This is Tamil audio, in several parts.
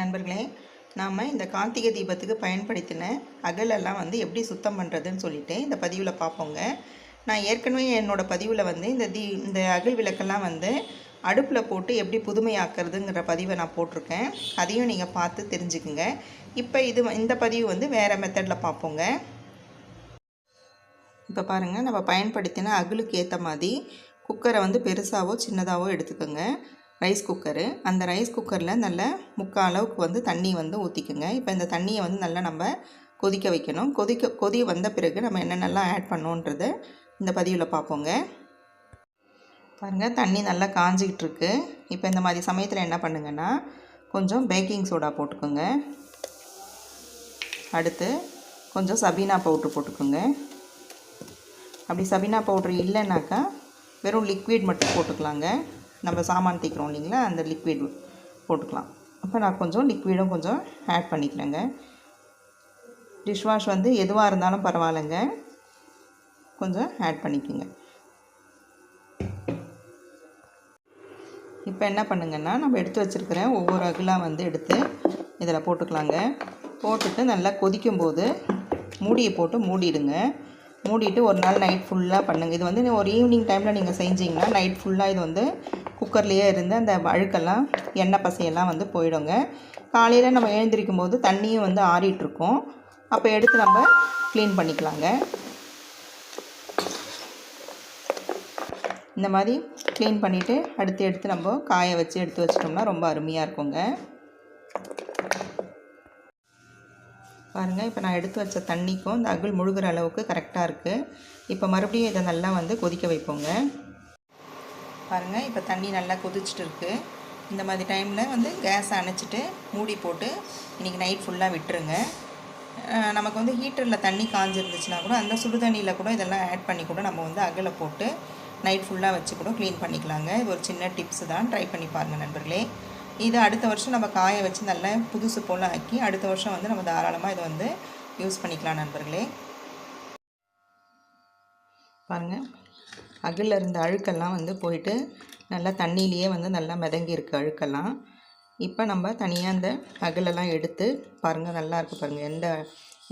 நண்பர்களே நாம் இந்த கார்த்திகை தீபத்துக்கு பயன்படுத்தின அகலெல்லாம் வந்து எப்படி சுத்தம் பண்ணுறதுன்னு சொல்லிட்டு இந்த பதிவில் பார்ப்போங்க. நான் ஏற்கனவே என்னோடய பதிவில் வந்து இந்த தீ இந்த அகல் விளக்கெல்லாம் வந்து அடுப்பில் போட்டு எப்படி புதுமையாக்குறதுங்கிற பதிவை நான் போட்டிருக்கேன். அதையும் நீங்கள் பார்த்து தெரிஞ்சுக்குங்க. இப்போ இது இந்த பதிவு வந்து வேறு மெத்தடில் பார்ப்போங்க. இப்போ பாருங்கள் நம்ம பயன்படுத்தின அகலுக்கு ஏற்ற மாதிரி குக்கரை வந்து பெருசாகவோ சின்னதாகவோ எடுத்துக்கோங்க. ரைஸ் குக்கரு அந்த ரைஸ் குக்கரில் நல்ல முக்கால் அளவுக்கு வந்து தண்ணி வந்து ஊற்றிக்குங்க இப்போ இந்த தண்ணியை வந்து நல்லா நம்ம கொதிக்க வைக்கணும். கொதிக்க கொதி வந்த பிறகு நம்ம என்னென்னலாம் ஆட் பண்ணோன்றது இந்த பதிவில் பார்ப்போங்க. பாருங்கள் தண்ணி நல்லா காஞ்சிக்கிட்டு இருக்கு இப்போ இந்த மாதிரி சமயத்தில் என்ன பண்ணுங்கன்னா கொஞ்சம் பேக்கிங் சோடா போட்டுக்கோங்க. அடுத்து கொஞ்சம் சபீனா பவுட்ரு போட்டுக்கோங்க. அப்படி சபீனா பவுட்ரு இல்லைன்னாக்கா வெறும் லிக்விட் மட்டும் போட்டுக்கலாங்க. நம்ம சாமான் தேய்க்கிறோம் இல்லைங்களா அந்த லிக்விட் போட்டுக்கலாம். அப்போ நான் கொஞ்சம் லிக்விடும் கொஞ்சம் ஆட் பண்ணிக்கிறேங்க. டிஷ்வாஷ் வந்து எதுவாக இருந்தாலும் பரவாயில்லைங்க. கொஞ்சம் ஆட் பண்ணிக்கோங்க. இப்போ என்ன பண்ணுங்கன்னா நம்ம எடுத்து வச்சுருக்கிற ஒவ்வொரு அகிலாக வந்து எடுத்து இதில் போட்டுக்கலாங்க. போட்டுட்டு நல்லா கொதிக்கும்போது மூடியை போட்டு மூடிடுங்க. மூடிட்டு ஒரு நாள் நைட் ஃபுல்லாக பண்ணுங்கள் இது வந்து ஒரு ஈவினிங் டைமில் நீங்கள் செஞ்சீங்கன்னா நைட் ஃபுல்லாக இது வந்து குக்கர்லேயே இருந்து அந்த அழுக்கெல்லாம் எண்ணெய் பசையெல்லாம் வந்து போயிடுங்க. காலையில் நம்ம எழுந்திரிக்கும் போது தண்ணியும் வந்து ஆறிட்டுருக்கோம். அப்போ எடுத்து நம்ம க்ளீன் பண்ணிக்கலாங்க. இந்த மாதிரி க்ளீன் பண்ணிவிட்டு அடுத்து எடுத்து நம்ம காய வச்சு எடுத்து வச்சிட்டோம்னா ரொம்ப அருமையாக இருக்குங்க. பாருங்கள் இப்போ நான் எடுத்து வச்ச தண்ணிக்கும் இந்த அகுல் முழுகிற அளவுக்கு கரெக்டாக இருக்குது இப்போ மறுபடியும் இதை நல்லா வந்து கொதிக்க வைப்போங்க. பாருங்கள் இப்போ தண்ணி நல்லா கொதிச்சுட்டு இருக்குது இந்த மாதிரி டைமில் வந்து கேஸை அணைச்சிட்டு மூடி போட்டு இன்றைக்கி நைட் ஃபுல்லாக விட்டுருங்க. நமக்கு வந்து ஹீட்டரில் தண்ணி காஞ்சிருந்துச்சுன்னா கூட அந்த சுடு தண்ணியில் கூட இதெல்லாம் ஆட் பண்ணி கூட நம்ம வந்து அகலை போட்டு நைட் ஃபுல்லாக வச்சு கூட க்ளீன் பண்ணிக்கலாங்க. இது ஒரு சின்ன டிப்ஸு தான். ட்ரை பண்ணி பாருங்கள் நண்பர்களே. இது அடுத்த வருஷம் நம்ம காய வச்சு நல்லா புதுசு போல் ஆக்கி அடுத்த வருஷம் வந்து நம்ம தாராளமாக இதை வந்து யூஸ் பண்ணிக்கலாம் நண்பர்களே. பாருங்கள் அகில் இருந்த அழுக்கெல்லாம் வந்து போயிட்டு நல்லா தண்ணியிலேயே வந்து நல்லா மிதங்கி இருக்குது அழுக்கெல்லாம். இப்போ நம்ம தனியாக அந்த அகிலெல்லாம் எடுத்து பாருங்கள் நல்லா இருக்குது பாருங்கள் எந்த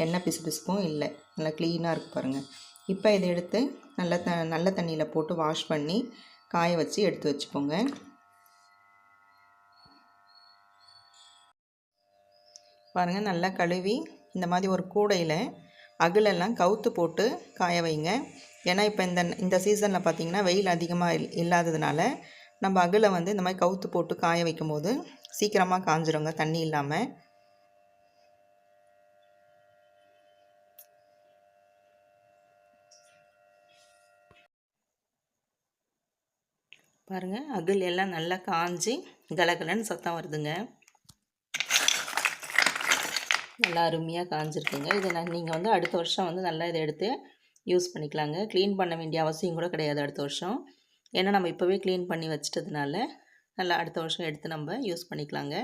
எண்ணெய் பிசு பிசுப்பும் இல்லை. நல்லா க்ளீனாக இருக்குது பாருங்கள் இப்போ இதை எடுத்து நல்ல த நல்ல தண்ணியில் போட்டு வாஷ் பண்ணி காய வச்சு எடுத்து வச்சுக்கோங்க. பாருங்கள் நல்லா கழுவி இந்த மாதிரி ஒரு கூடையில் அகிலெல்லாம் கவுத்து போட்டு காய வைங்க. ஏன்னா இப்போ இந்த இந்த சீசனில் பார்த்திங்கன்னா வெயில் அதிகமாக இல் இல்லாததுனால நம்ம அகிலை வந்து இந்த மாதிரி கவுத்து போட்டு காய வைக்கும் போது சீக்கிரமாக காஞ்சிருங்க தண்ணி இல்லாமல் பாருங்கள் அகில் எல்லாம் நல்லா காஞ்சி கலகலன்னு சத்தம் வருதுங்க. நல்லா அருமையாக காஞ்சிருக்குங்க. இதை நான் நீங்கள் வந்து அடுத்த வருஷம் வந்து நல்லா இதை எடுத்து யூஸ் பண்ணிக்கலாங்க. க்ளீன் பண்ண வேண்டிய அவசியம் கூட கிடையாது அடுத்த வருஷம். ஏன்னா நம்ம இப்போவே க்ளீன் பண்ணி வச்சிட்டதுனால நல்லா அடுத்த வருஷம் எடுத்து நம்ம யூஸ் பண்ணிக்கலாங்க.